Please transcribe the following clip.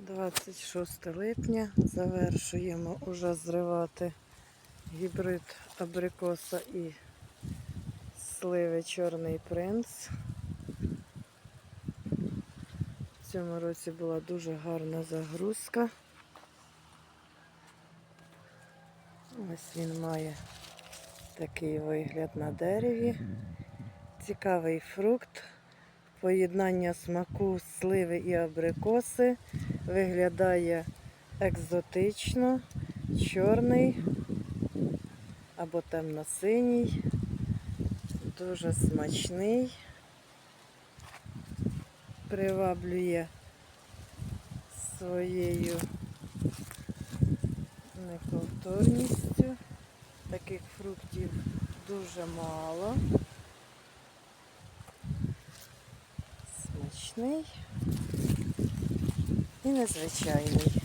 26 липня. Завершуємо уже зривати гібрид абрикоса і сливи Чорний принц. В цьому році була дуже гарна загрузка. Ось він має такий вигляд на дереві. Цікавий фрукт. Поєднання смаку сливи і абрикоси виглядає екзотично, чорний або темно-синій, дуже смачний, приваблює своєю неповторністю. Таких фруктів дуже мало. Смачний і незвичайний.